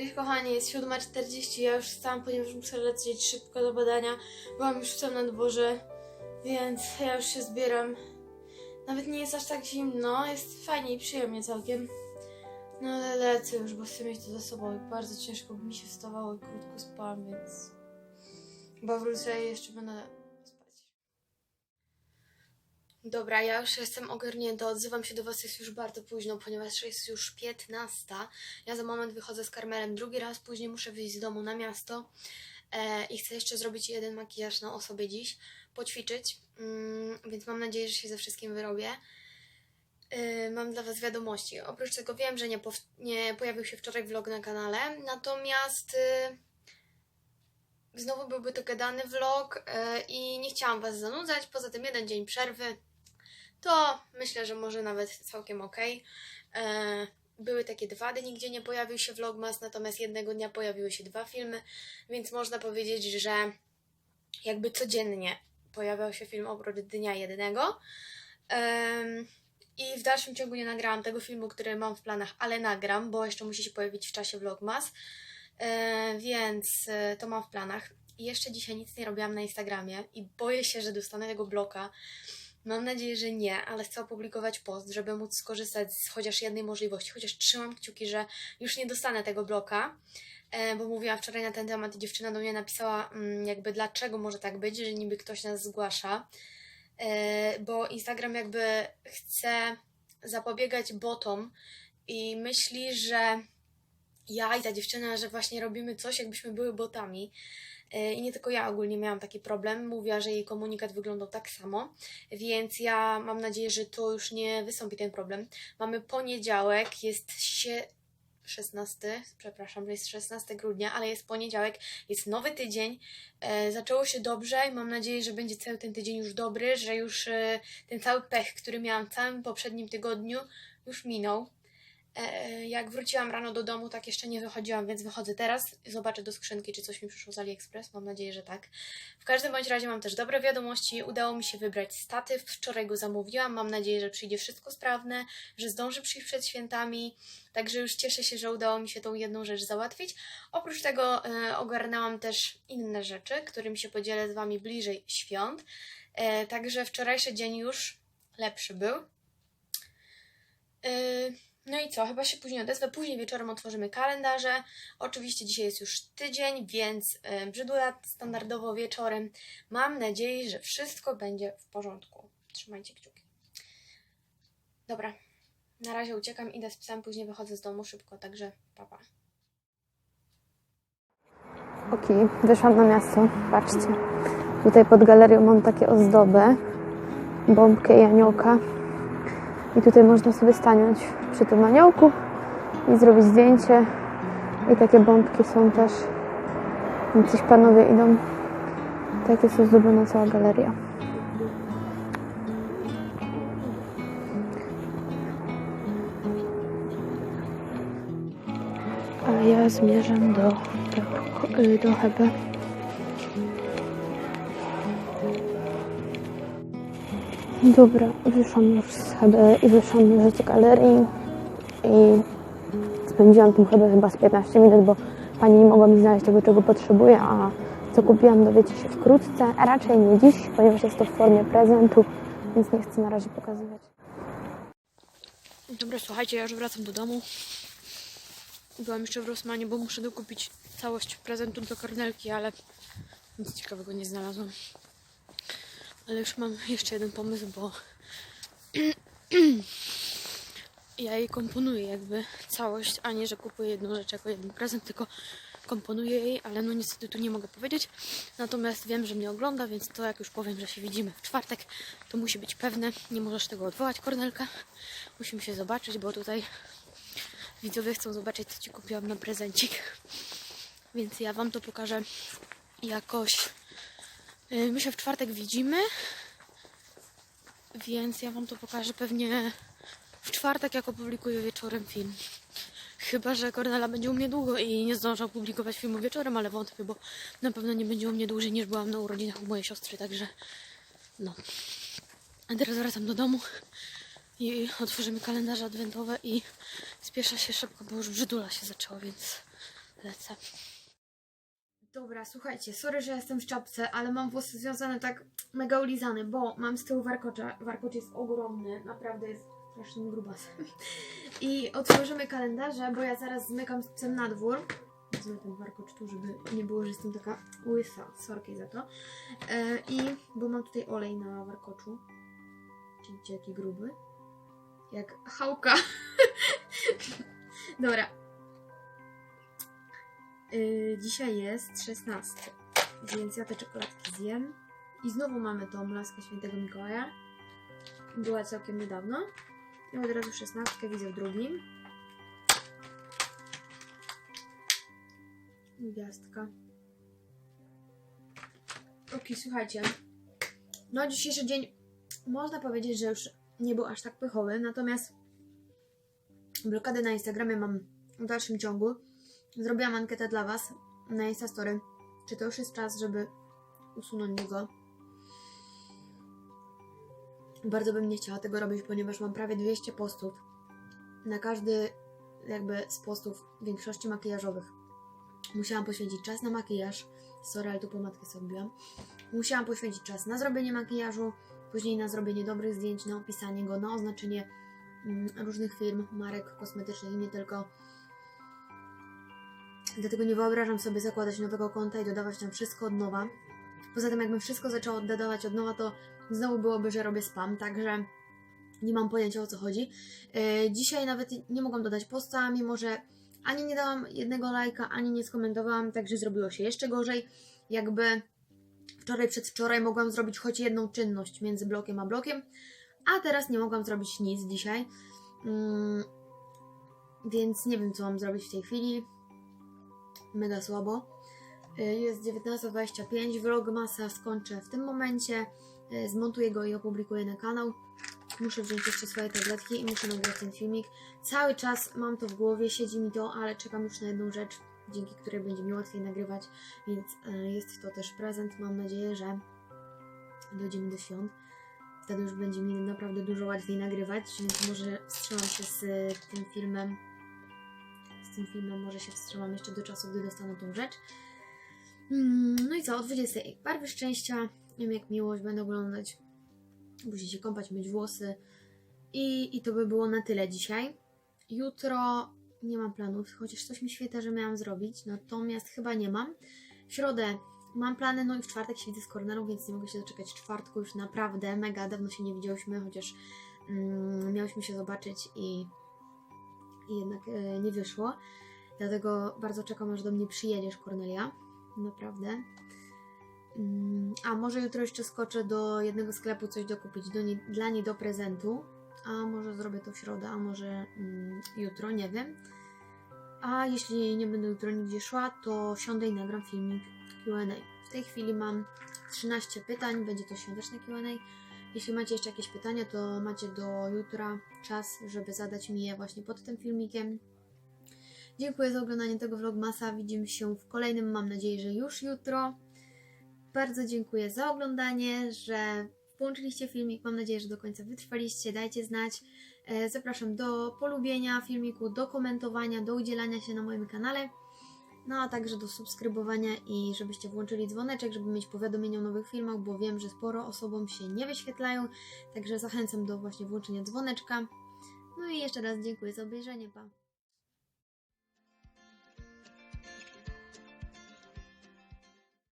Cześć kochani, jest 7.40, ja już wstałam, ponieważ muszę lecieć szybko do badania. Byłam już wstałam na dworze, więc ja już się zbieram. Nawet nie jest aż tak zimno, jest fajnie i przyjemnie całkiem. No ale lecę już, bo chcę mieć to za sobą i bardzo ciężko mi się wstawało i krótko spałam, więc... Chyba wrócę i jeszcze będę. Dobra, ja już jestem ogarnięta, odzywam się do Was, jest już bardzo późno, ponieważ jest już 15. Ja za moment wychodzę z Karmelem drugi raz, później muszę wyjść z domu na miasto e, i chcę jeszcze zrobić jeden makijaż na osobie dziś, poćwiczyć, mm, więc mam nadzieję, że się ze wszystkim wyrobię. E, mam dla Was wiadomości. Oprócz tego wiem, że nie, nie pojawił się wczoraj vlog na kanale, natomiast e, znowu byłby to gadany vlog e, i nie chciałam Was zanudzać, poza tym jeden dzień przerwy, to myślę, że może nawet całkiem okej. E, Były takie dwa dni, gdzie nie pojawił się vlogmas, natomiast jednego dnia pojawiły się dwa filmy, więc można powiedzieć, że jakby codziennie pojawiał się film oprócz dnia jednego. I w dalszym ciągu nie nagrałam tego filmu, który mam w planach, ale nagram, bo jeszcze musi się pojawić w czasie vlogmas. E, więc e, to mam w planach. I jeszcze dzisiaj nic nie robiłam na Instagramie i boję się, że dostanę tego bloka. Mam nadzieję, że nie, ale chcę opublikować post, żeby móc skorzystać z chociaż jednej możliwości, chociaż trzymam kciuki, że już nie dostanę tego bloka, e, bo mówiłam wczoraj na ten temat i dziewczyna do mnie napisała, mm, jakby dlaczego może tak być, że niby ktoś nas zgłasza, e, bo Instagram jakby chce zapobiegać botom i myśli, że ja i ta dziewczyna, że właśnie robimy coś, jakbyśmy były botami. E, I nie tylko ja ogólnie miałam taki problem. Mówiła, że jej komunikat wyglądał tak samo, więc ja mam nadzieję, że to już nie wystąpi ten problem. Mamy poniedziałek, jest się 16, przepraszam, że jest 16 grudnia, ale jest poniedziałek, jest nowy tydzień. E, zaczęło się dobrze i mam nadzieję, że będzie cały ten tydzień już dobry, że już e, ten cały pech, który miałam w całym poprzednim tygodniu, już minął. E, jak wróciłam rano do domu, tak jeszcze nie wychodziłam, więc wychodzę teraz. Zobaczę do skrzynki, czy coś mi przyszło z AliExpress. Mam nadzieję, że tak. W każdym bądź razie mam też dobre wiadomości. Udało mi się wybrać statyw. Wczoraj go zamówiłam. Mam nadzieję, że przyjdzie wszystko sprawne, że zdąży przyjść przed świętami. Także już cieszę się, że udało mi się tą jedną rzecz załatwić. Oprócz tego e, ogarnęłam też inne rzeczy, którymi się podzielę z Wami bliżej świąt. E, także wczorajszy dzień już lepszy był. E, no i co? Chyba się później odezwę. Później wieczorem otworzymy kalendarze. Oczywiście dzisiaj jest już tydzień, więc y, brzydula standardowo wieczorem. Mam nadzieję, że wszystko będzie w porządku. Trzymajcie kciuki. Dobra. Na razie uciekam, idę z psem, później wychodzę z domu szybko, także papa. Okej, wyszłam na miasto. Patrzcie. Tutaj pod galerią mam takie ozdoby. Bombkę i aniołka. I tutaj można sobie stanąć przy tym aniołku i zrobić zdjęcie. I takie bombki są też. Jacyś panowie idą. Tak jest ozdobiona cała galeria. A ja zmierzam do, y, do Hebe. Dobra, wyszłam już z Hebe i wyszłam już z galerii i spędziłam tym Hebe chyba z 15 minut, bo pani nie mogła mi znaleźć tego, czego potrzebuję, a co kupiłam dowiecie się wkrótce, a raczej nie dziś, ponieważ jest to w formie prezentu, więc nie chcę na razie pokazywać. Dobra, słuchajcie, ja już wracam do domu. Byłam jeszcze w Rosmanie, bo muszę dokupić całość prezentu do Kornelki, ale nic ciekawego nie znalazłam. Ale już mam jeszcze jeden pomysł, bo ja jej komponuję jakby całość, a nie, że kupuję jedną rzecz jako jeden prezent, tylko komponuję jej, ale no niestety tu nie mogę powiedzieć. Natomiast wiem, że mnie ogląda, więc to jak już powiem, że się widzimy w czwartek, to musi być pewne. Nie możesz tego odwołać, Kornelka. Musimy się zobaczyć, bo tutaj widzowie chcą zobaczyć, co Ci kupiłam na prezencik. Więc ja Wam to pokażę jakoś. Yy, My się w czwartek widzimy, więc ja Wam to pokażę pewnie w czwartek, jak opublikuję wieczorem film. Chyba, że Kornela będzie u mnie długo i nie zdążę opublikować filmu wieczorem, ale wątpię, bo na pewno nie będzie u mnie dłużej niż byłam na urodzinach u mojej siostry, także no. A teraz wracam do domu i otworzymy kalendarze adwentowe i spieszę się szybko, bo już brzydula się zaczęła, więc lecę. Dobra, słuchajcie, sorry, że jestem w czapce, ale mam włosy związane tak mega ulizane, bo mam z tyłu warkocza. Warkocz jest ogromny, naprawdę jest strasznym grubasem. I otworzymy kalendarze, bo ja zaraz zmykam psem na dwór. Wezmę ten warkocz tu, żeby nie było, że jestem taka łysa, sorki za to. E, I, bo mam tutaj olej na warkoczu. Widzicie, jaki gruby. Jak chałka. Dobra, Yy, dzisiaj jest 16, więc ja te czekoladki zjem. I znowu mamy tą laskę świętego Mikołaja. Była całkiem niedawno. I od razu 16 widzę w drugim. Gwiazdka. Ok, słuchajcie. No, dzisiejszy dzień można powiedzieć, że już nie był aż tak pychowy, natomiast blokadę na Instagramie mam w dalszym ciągu. Zrobiłam ankietę dla Was na Instastory. Czy to już jest czas, żeby usunąć go? Bardzo bym nie chciała tego robić, ponieważ mam prawie 200 postów. Na każdy jakby z postów większości makijażowych. Musiałam poświęcić czas na makijaż. Sorry, ale tu pomadkę sobie robiłam. Musiałam poświęcić czas na zrobienie makijażu, później na zrobienie dobrych zdjęć, na opisanie go, na oznaczenie mm, różnych firm, marek kosmetycznych i nie tylko. Dlatego nie wyobrażam sobie zakładać nowego konta i dodawać tam wszystko od nowa. Poza tym, jakbym wszystko zaczęła dodawać od nowa, to znowu byłoby, że robię spam, także nie mam pojęcia o co chodzi. Yy, dzisiaj nawet nie mogłam dodać posta, mimo że ani nie dałam jednego lajka, ani nie skomentowałam, także zrobiło się jeszcze gorzej. Jakby wczoraj, przedwczoraj mogłam zrobić choć jedną czynność między blokiem a blokiem, a teraz nie mogłam zrobić nic dzisiaj. Mm, więc nie wiem, co mam zrobić w tej chwili mega słabo. Y, Jest 19.25, vlogmasa skończę w tym momencie, y, zmontuję go i opublikuję na kanał. Muszę wziąć jeszcze swoje tabletki i muszę nagrać ten filmik. Cały czas mam to w głowie, siedzi mi to, ale czekam już na jedną rzecz, dzięki której będzie mi łatwiej nagrywać, więc y, jest to też prezent. Mam nadzieję, że dojdziemy do świąt. Wtedy już będzie mi naprawdę dużo łatwiej nagrywać, więc może wstrzymam się z tym filmem z tym filmem może się wstrzymam jeszcze do czasu, gdy dostanę tą rzecz. Mm, No i co, o 20. Barwy szczęścia, wiem jak miłość, będę oglądać. Muszę się kąpać, myć włosy. I, I to by było na tyle dzisiaj. Jutro nie mam planów, chociaż coś mi świeta, że miałam zrobić, natomiast chyba nie mam. W środę mam plany, no i w czwartek się widzę z Kornelą, więc nie mogę się doczekać czwartku. Już naprawdę mega dawno się nie widziałyśmy, chociaż mm, miałyśmy się zobaczyć i i jednak e, nie wyszło. Dlatego bardzo czekam, aż do mnie przyjedziesz, Kornelia. Naprawdę. Mm, A może jutro jeszcze skoczę do jednego sklepu coś dokupić do niej, dla niej do prezentu. A może zrobię to w środę, a może mm, jutro, nie wiem. A jeśli nie będę jutro nigdzie szła, to wsiądę i nagram filmik Q&A. W tej chwili mam 13 pytań, będzie to świąteczne Q&A. Jeśli macie jeszcze jakieś pytania, to macie do jutra czas, żeby zadać mi je właśnie pod tym filmikiem. Dziękuję za oglądanie tego vlogmasa. Widzimy się w kolejnym, mam nadzieję, że już jutro. Bardzo dziękuję za oglądanie, że włączyliście filmik. Mam nadzieję, że do końca wytrwaliście. Dajcie znać. E, Zapraszam do polubienia filmiku, do komentowania, do udzielania się na moim kanale. No a także do subskrybowania i żebyście włączyli dzwoneczek, żeby mieć powiadomienia o nowych filmach, bo wiem, że sporo osobom się nie wyświetlają, także zachęcam do właśnie włączenia dzwoneczka. No i jeszcze raz dziękuję za obejrzenie, pa!